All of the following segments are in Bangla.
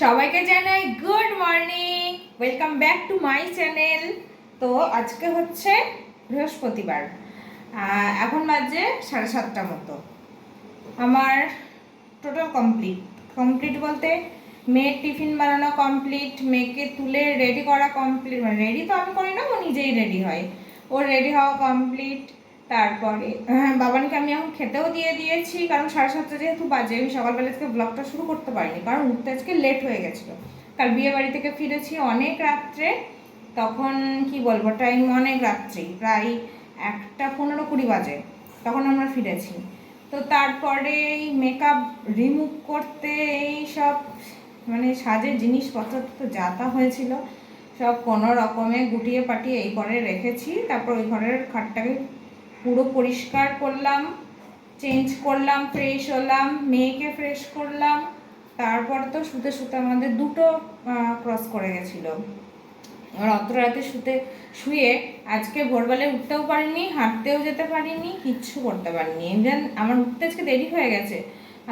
সবাইকে জানাই good morning. Welcome back to my channel তো আজকে হচ্ছে বৃহস্পতিবার। এখন বাজে সাড়ে সাতটা মতো। আমার টোটাল কমপ্লিট কমপ্লিট বলতে মেয়ের টিফিন বানানো কমপ্লিট মেয়েকে তুলে রেডি করা কমপ্লিট মানে রেডি তো আমি করি না, ও নিজেই রেডি হয়। ওর রেডি হওয়া কমপ্লিট তারপরে হ্যাঁ, বাবানকে আমি এখন খেতেও দিয়ে দিয়েছি কারণ সাড়ে সাতটা যেহেতু বাজে আমি সকালবেলা আজকে ব্লগটা শুরু করতে পারিনি কারণ উঠতে আজকে লেট হয়ে গেছিল। কাল বিয়ে বাড়ি থেকে ফিরেছি অনেক রাত্রে তখন কি বলব টাইম অনেক রাত্রি প্রায় একটা পনেরো কুড়ি বাজে তখন আমরা ফিরেছি। তো তারপরে এই মেকআপ রিমুভ করতে এই সব মানে সাজের জিনিসপত্র তো যাতা হয়েছিল সব কোনো রকমে গুটিয়ে পাটিয়ে এই ঘরে রেখেছি তারপর ওই ঘরের খাটটাকে পুরো পরিষ্কার করলাম চেঞ্জ করলাম ফ্রেশ হলাম, মেয়েকে ফ্রেশ করলাম, তারপর তো শুতে শুতে আমাদের দুটো ক্রস করে গেছিল। অত রাতে শুতে শুয়ে আজকে ভোরবেলায় উঠতেও পারিনি, হাঁটতেও যেতে পারিনি, কিচ্ছু করতে পারিনি। ইভেন আমার উঠতে আজকে দেরি হয়ে গেছে।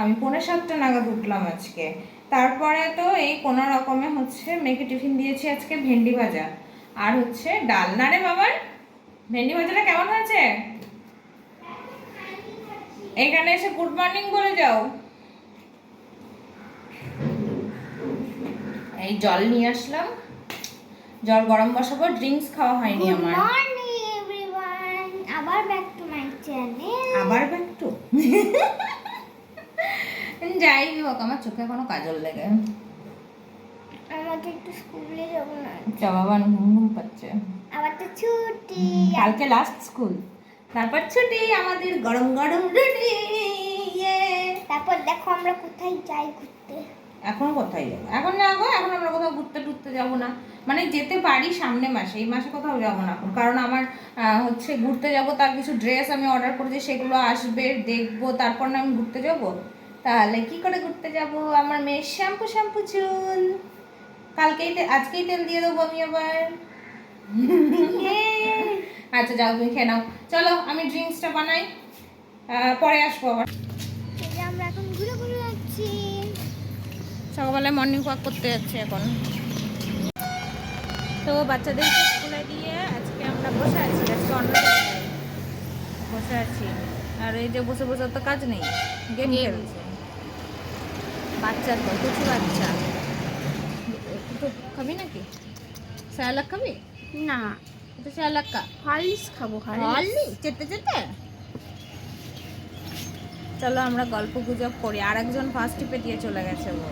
আমি পৌনে সাতটা নাগাদ উঠলাম আজকে। তারপরে তো এই কোনো রকমে হচ্ছে, মেয়েকে টিফিন দিয়েছি আজকে ভেন্ডি ভাজা। আর হচ্ছে ডাল রে বাবার ভেন্ডি ভাজাটা কেমন হয়েছে? এখানে এসে গুড মর্নিং বলে যাও। এই জল নিয়ে আসলাম। জল গরম বসাবো ড্রিঙ্কস খাওয়া হয়নি আমার. আবার ব্যাক টু মাই চ্যানেল আবার একটু যাই হোক আমার চোখে কোনো কাজল লেগে। আমাকে একটু স্কুলে যাব না। বাবা ঘুম ঘুম পাচ্ছে। আবার তো ছুটি। কালকে লাস্ট স্কুল তারপর ছুটি আমাদের গরম গরম রুটি ইয়ে। তারপর দেখো আমরা কোথায় যাই ঘুরতে। এখন কোথায় যাব? এখন না গো এখন আমরা কোথাও ঘুরতে টুরতে যাব না। মানে যেতে পারি সামনে মাসে এই মাসে কোথাও যাব না এখন। কারণ আমার হচ্ছে ঘুরতে যাব তার কিছু ড্রেস আমি অর্ডার করেছি সেগুলো আসবে দেখব তারপর না আমি ঘুরতে যাব। তাহলে কি করে ঘুরতে যাব? আমার মেয়ের শ্যাম্পু শ্যাম্পু চুল। কালকেই আজকেই তেল দিয়ে দেবো আমি আবার। আচ্ছা যাও তুমি খেয়ে নাও। চলো আমি ড্রিঙ্কসটা বানাই। পরে আসব আবার। আমরা এখন ঘুরে ঘুরে যাচ্ছি। সকালবেলায় মর্নিং ওয়াক করতে যাচ্ছি এখন। তো বাচ্চাদের স্কুলে দিয়ে আজকে আমরা বসে আছি আজকে অন্য বসে আছি। আর এই যে বসে বসে তো কাজ নেই গেম খেলছে। বাচ্চা তো কিছু বাচ্চা। তো খাবি নাকি? স্যালাক খাবি? না। তো স্যালাক কা? হরলিক্স খাব হলি চেতে চেতে চলো আমরা গল্প গুজব করি। আর একজন ফার্স্ট টিপে দিয়ে চলে গেছে ও।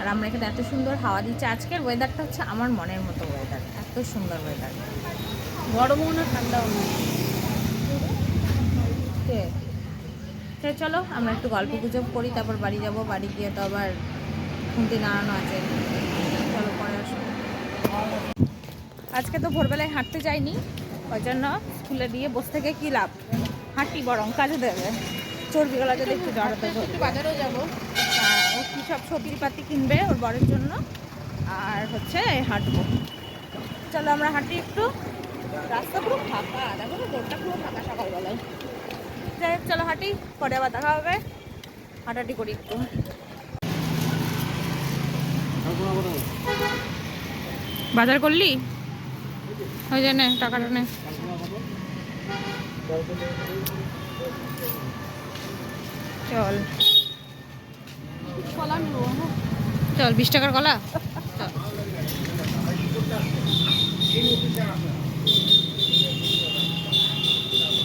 আর আমরা এখানে এত সুন্দর হাওয়া দিচ্ছে। আজকের ওয়েদারটা হচ্ছে আমার মনের মতো ওয়েদার এত সুন্দর ওয়েদার গরমও না ঠান্ডাও না। তো চলো আমরা একটু গল্প গুজব করি তারপর বাড়ি যাব। বাড়ি গিয়ে তো আবার খুঁটি নাড়ানো আছে। আজকে তো ভোরবেলায় হাঁটতে যাইনি ওই জন্য স্কুলে দিয়ে বসে থেকে কী লাভ? হাঁটি বরং কাজে দেবে চর্বিগুলো যদি একটু জড়াতে বাজারেও যাব। ও কী সব সবজি পাতি কিনবে ওর বরের জন্য? আর হচ্ছে হাঁটবো। চলো আমরা হাঁটি একটু। রাস্তা পুরো ফাঁকা দেখো তো রোডটা পুরো ফাঁকা সকালবেলায়। যাই হোক চলো হাঁটি পরে আবার দেখা হবে। হাঁটাহাঁটি করি একটু। বাজার করলি? ওই যে নে, টাকাটা নে। চল। চল, বিশ টাকার কলা।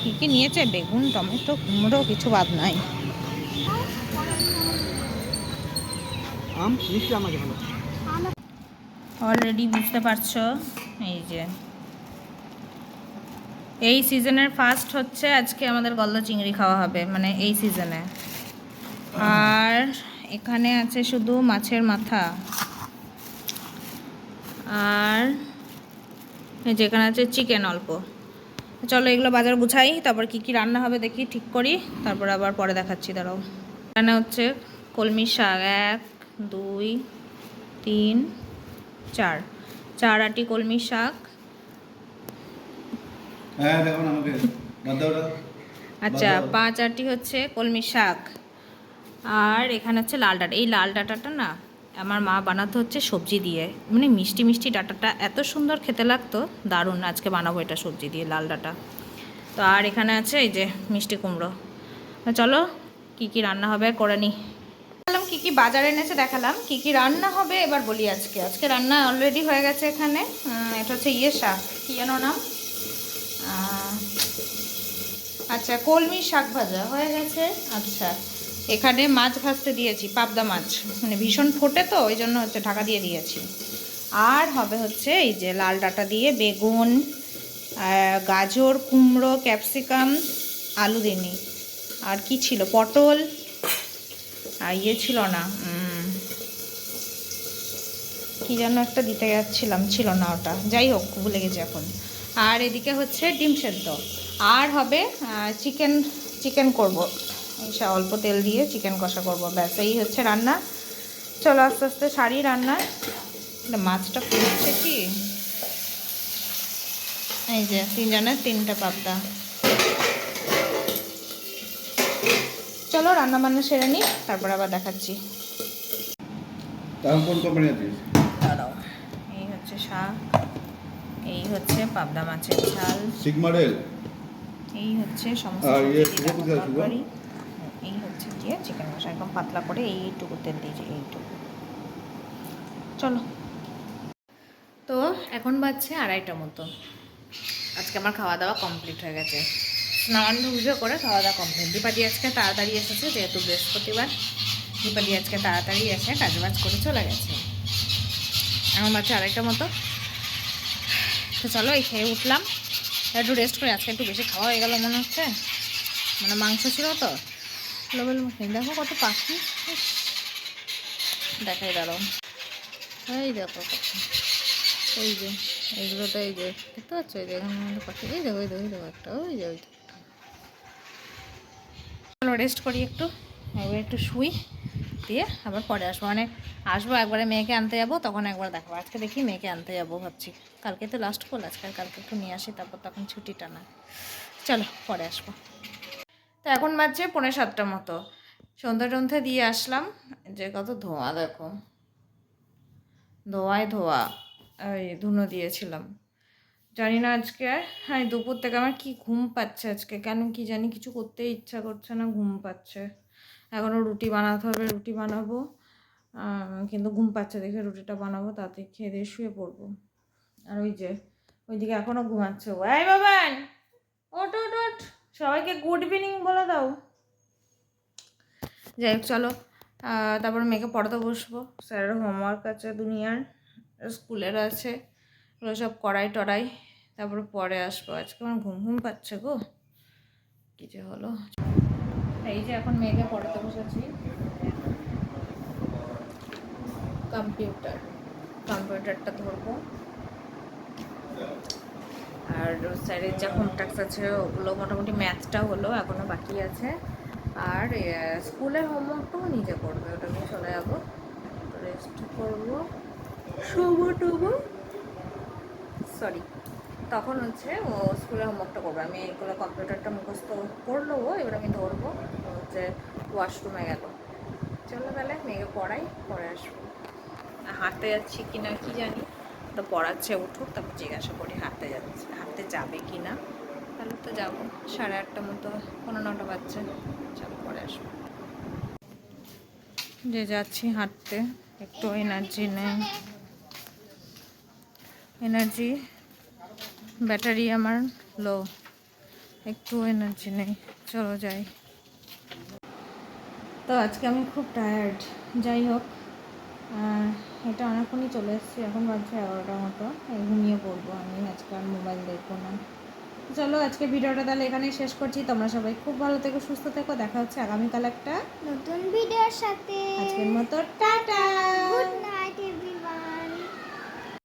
কি কি নিয়েছে? বেগুন, টমেটো, কুমড়ো, কিছু বাদ নাই। আম মিষ্টি আমাকে ভালো। অলরেডি বুঝতে পারছ? এই যে। এই সিজনের ফার্স্ট হচ্ছে আজকে আমাদের গলদা চিংড়ি খাওয়া হবে মানে এই সিজনে। আর এখানে আছে শুধু মাছের মাথা। আর এই যে এখানে আছে চিকেন অল্প। চলো এগুলো বাজার গুছাই, তারপর কি কি রান্না হবে দেখি, ঠিক করি, তারপর আবার পরে দেখাচ্ছি, দাঁড়াও। এখানে হচ্ছে কলমি শাক, এক, দুই, তিন চার। চার আটি কলমি শাক। হ্যাঁ আচ্ছা পাঁচ আটটি হচ্ছে কলমি শাক। আর এখানে হচ্ছে লাল ডাটা। এই লাল ডাটাটা না আমার মা বানাতে হচ্ছে সবজি দিয়ে। মানে মিষ্টি মিষ্টি ডাটাটা এত সুন্দর খেতে লাগতো। দারুণ আজকে বানাবো এটা সবজি দিয়ে লাল ডাটা। তো আর এখানে আছে এই যে মিষ্টি কুমড়ো। চলো কি কি রান্না হবে করে নি দেখালাম, কি কি বাজারে এনেছে দেখালাম, কি কি রান্না হবে এবার বলি আজকে। আজকে রান্না অলরেডি হয়ে গেছে এখানে। এটা হচ্ছে ইয়ে শাক কি যেন নাম? আচ্ছা কলমি শাক ভাজা হয়ে গেছে। আচ্ছা এখানে মাছ ভাজতে দিয়েছি, পাবদা মাছ। মানে ভীষণ ফোটে তো, ওই জন্য হচ্ছে ঢাকা দিয়ে দিয়েছি। আর হবে হচ্ছে এই যে লাল ডাটা দিয়ে বেগুন গাজর, কুমড়ো, ক্যাপসিকাম, আলু দিনি। আর কি ছিল? পটল ইয়ে ছিল না কি যেন একটা দিতে যাচ্ছিলাম, ছিল না ওটা। যাই হোক, ভুলে গেছি এখন। আর এদিকে হচ্ছে ডিম সেদ্ধ। আর হবে চিকেন চিকেন করব। অল্প তেল দিয়ে চিকেন কষা করব। ব্যাস, এই হচ্ছে রান্না। চলো আস্তে আস্তে সারি রান্না মাছটা ফুটছে কি? এই যে, তিনজনের তিনটা পাবদা। চলো রান্না বান্না সেরে নিই তারপর আবার দেখাচ্ছি। দাঁড়াও এই হচ্ছে শাক এই হচ্ছে পাবদা মাছের ঝাল। সিগমাডেল এই হচ্ছে সমস্ত আর ইয়ে? তরকারি। এই হচ্ছে দিয়ে চিকেন মশলা একদম পাতলা করে এইটুকু তেল দিয়েছি এইটুকু। চলো। তো এখন বাজছে আড়াইটা মতো। আজকে আমার খাওয়া দাওয়া কমপ্লিট হয়ে গেছে। স্নান পুজো করে খাওয়া দাওয়া কমপ্লিট দীপাদি আজকে তাড়াতাড়ি এসেছে, যেহেতু বৃহস্পতিবার। দীপাদি আজকে তাড়াতাড়ি এসে কাজবাজ করে চলে গেছে। এখন বাজছে আড়াইটা মতো। তো চলো, এই খেয়ে উঠলাম। একটু রেস্ট করে আজকে একটু বেশি খাওয়া হয়ে গেলো মনে হচ্ছে। মানে মাংস ছিল তো। লোবেল দেখো কত পাখি। দেখাই দাঁড়াও। এই দেখো এই যে এইগুলো তো এই যে, দেখতে পাচ্ছ? এই যে এখানে পাখি। এই দেখো এই দেখো এই দেখো একটা। ওই যে, ওই। চলো রেস্ট করি একটু। একটু শুই, দিয়ে আবার পরে আসব। মানে আসব, একবারে মেয়েকে আনতে যাব, তখন একবার দেখাবো। আজকে দেখি মেয়েকে আনতে যাব ভাবছি। কালকে তো লাস্ট কল আজকে কালকে একটু নিয়ে আসি, তারপর তখন ছুটিটা না। চলো, পরে আসব। তো এখন বাজছে পৌনে সাতটা মতো। সন্ধ্যা টন্ধে দিয়ে আসলাম, যে কত ধোঁয়া, দেখো। ধোঁয়ায় ধোয়া ওই ধুনো দিয়েছিলাম। জানি না আজকে হ্যাঁ দুপুর থেকে আমার কি ঘুম পাচ্ছে আজকে? কেন কি জানি কিছু করতে ইচ্ছা করছে না, ঘুম পাচ্ছে। এখনও রুটি বানাতে হবে, রুটি বানাবো। কিন্তু ঘুম পাচ্ছে দেখে রুটিটা বানাবো, তাতে খেয়ে দিয়ে শুয়ে পড়ব। আর ওই যে, ওইদিকে এখনও ঘুমাচ্ছে ও। এই বাবান! ওট ওট ওট সবাইকে গুড ইভিনিং বলে দাও। যাই হোক, চলো। তারপর মেয়েকে পড়াতে বসবো। স্যারের হোমওয়ার্ক আছে, দুনিয়ার, স্কুলের আছে। এগুলো সব কড়াই টড়াই, তারপরে পরে আসব। আজকে আমার ঘুম ঘুম পাচ্ছে গো। কী যে হলো। এই যে এখন মেয়েকে পড়াতে বসেছি। কম্পিউটার, কম্পিউটারটা ধরবো। আর স্যারের যা হোমটাক্স আছে, ওগুলো মোটামুটি ম্যাথটা হলো এখনও বাকি আছে। আর স্কুলের হোমওয়ার্কটাও নিজে করবে, ওটা নিয়ে চলে যাব। রেস্ট করব। শোবো টোবো সরি। তখন হচ্ছে ও স্কুলের হোমওয়ার্কটা করবে। আমি এগুলো কম্পিউটারটা মুখস্থ করল এবার আমি ধরবো হচ্ছে ওয়াশরুমে গেল। চলো তাহলে মেয়েকে পড়াই, পরে আসব। হাঁটতে যাচ্ছি কি না কি জানি, তো পড়াচ্ছে, উঠুক, তারপর জিজ্ঞাসা করি হাঁটতে যাচ্ছে, হাঁটতে যাবে কি না তাহলে তো যাব, সাড়ে আটটা মতো, পনেরো নটা বাজছে। চলো পরে আসব। যে যাচ্ছি হাঁটতে, একটু এনার্জি নেই। এনার্জি ব্যাটারি আমার লো একটু এনার্জি নেই চলো যাই। তো আজকে আমি খুব টায়ার্ড যাই হোক এটা অনেকক্ষণই চলে এসেছি এখন বাজছে এগারোটার মতো এই ঘুমিয়ে পড়ব আমি আজকে আর মোবাইল দেখব না। চলো আজকে ভিডিওটা তাহলে এখানেই শেষ করছি তোমরা সবাই খুব ভালো থেকো সুস্থ থেকো দেখা হচ্ছে আগামীকাল একটা নতুন ভিডিওর সাথে। আজকের মতো টাটা!